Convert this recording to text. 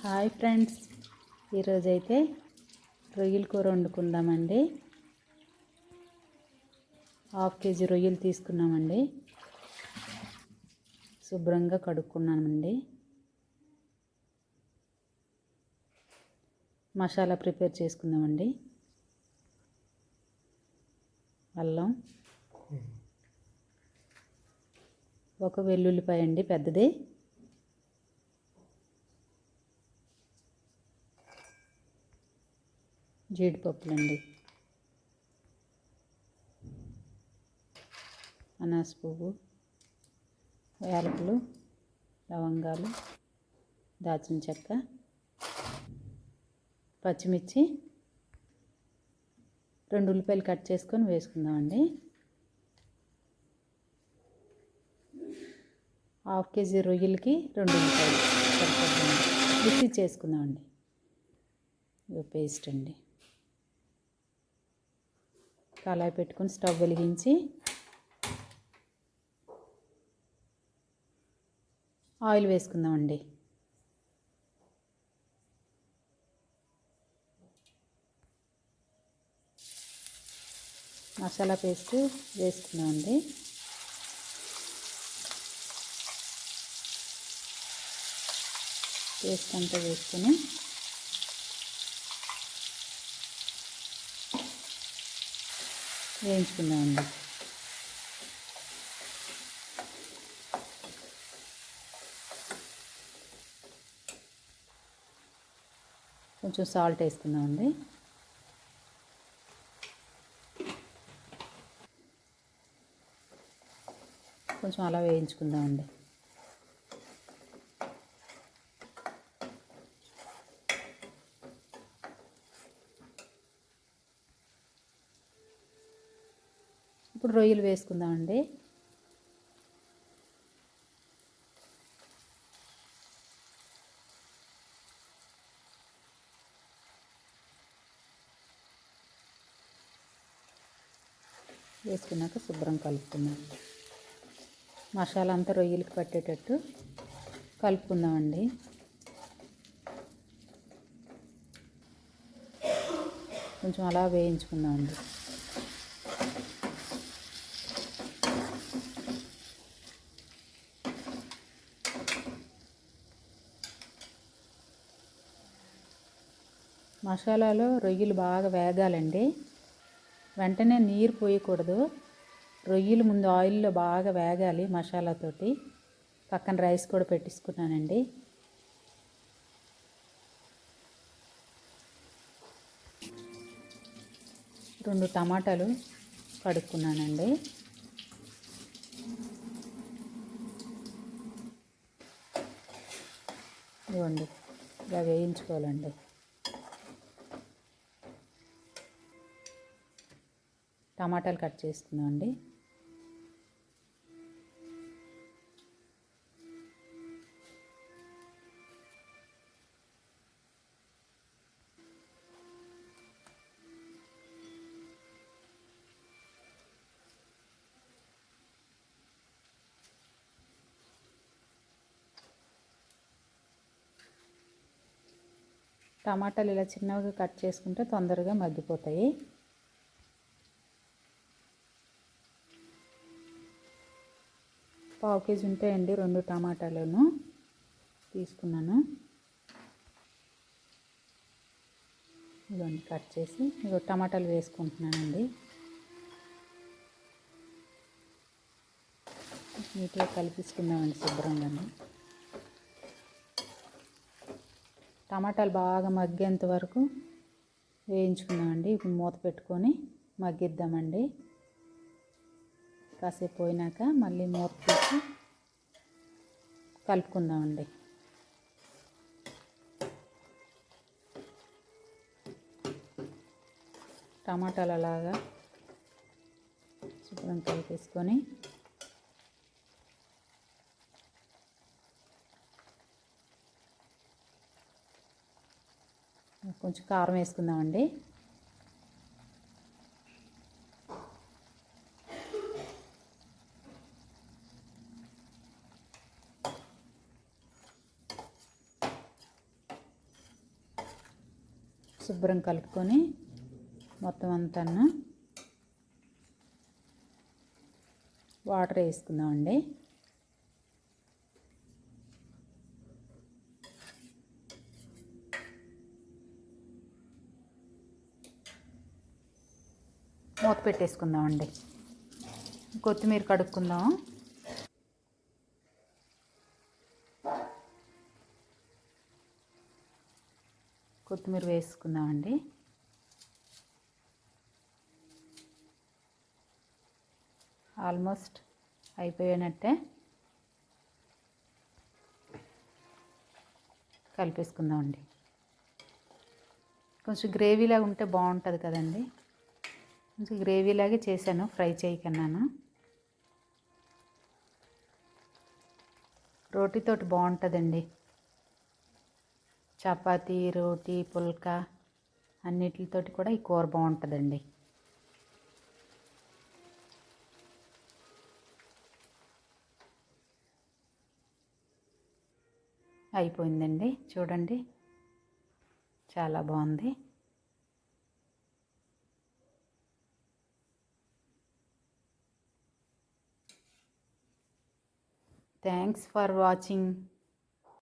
Hi friends. ఈరోజైతే రొయ్యల కూర వండుకుందామండి. హాఫ్ కేజీ రొయ్యలు తీసుకున్నామండి. శుభ్రంగా కడుక్కున్నామండి. మసాలా ప్రిపేర్ చేసుకుందామండి. అల్లం. ఒక వెల్లుల్లిపాయ అండి పెద్దది. జీడిపప్పులండి. అనాస పువ్వు యాలకులు లవంగాలు దాల్చిన చెక్క పచ్చిమిర్చి రెండు ఉల్లిపాయలు కట్ చేసుకొని వేసుకుందామండి. హాఫ్ కేజీ రొయ్యలకి రెండు ఉల్లిపాయలు మిక్సీ చేసుకుందామండి. పేస్ట్ అండి. కళాయి పెట్టుకొని స్టవ్ వెలిగించి ఆయిల్ వేసుకుందామండి. మసాలా పేస్ట్ వేసుకుందామండి. పేస్ట్ అంతా వేసుకొని వేయించుకుందామండి. కొంచెం సాల్ట్ వేసుకుందామండి. కొంచెం అలా వేయించుకుందామండి. ఇప్పుడు రొయ్యలు వేసుకుందామండి వేసుకున్నాక శుభ్రం కలుపుకుందాం. మసాలా అంతా రొయ్యలకి పట్టేటట్టు కలుపుకుందామండి కొంచెం అలా వేయించుకుందామండి మసాలాలో రొయ్యలు బాగా వేగాలండి. వెంటనే నీరు పోయకూడదు. రొయ్యలు ముందు ఆయిల్లో బాగా వేగాలి మసాలాతోటి పక్కన రైస్ కూడా పెట్టించుకున్నానండి రెండు టమాటాలు కడుక్కున్నానండి. ఇవ్వండి ఇలా వేయించుకోవాలండి. టమాటాలు కట్ చేసుకుందాం అండి. టమాటాలు ఇలా చిన్నగా కట్ చేసుకుంటే తొందరగా మగ్గిపోతాయి. పావు కేజీ ఉంటాయండి రెండు టమాటాలను. తీసుకున్నాను. ఇదిగోండి కట్ చేసి ఇగో టమాటాలు వేసుకుంటున్నానండి. నీట్గా కలిపిసుకుందామండి శుభ్రంగా టమాటాలు బాగా మగ్గేంత వరకు వేయించుకున్నామండి ఇప్పుడు మూత పెట్టుకొని మగ్గిద్దామండి. కాసేపు పోయినాక మళ్ళీ మూత తీసి కలుపుకుందామండి. టమాటాలు అలాగా శుభ్రం కలిపేసుకొని కొంచెం కారం వేసుకుందామండి. శుభ్రం కలుపుకొని మొత్తం అంతా వాటర్ వేసుకుందామండి. మూత పెట్టేసుకుందామండి. కొత్తిమీర కడుక్కుందాం. కొత్తిమీర వేసుకుందామండి. ఆల్మోస్ట్ అయిపోయినట్టే కలిపేసుకుందామండి. కొంచెం గ్రేవీలాగా ఉంటే బాగుంటుంది కదండి. కొంచెం గ్రేవీలాగే చేశాను ఫ్రై చేయకన్నాను. రోటీతోటి బాగుంటుందండి. చపాతీ రోటీ పుల్కా అన్నిటితోటి కూడా ఈ కూర బాగుంటుందండి. అయిపోయిందండి. చూడండి. చాలా బాగుంది. Thanks for watching.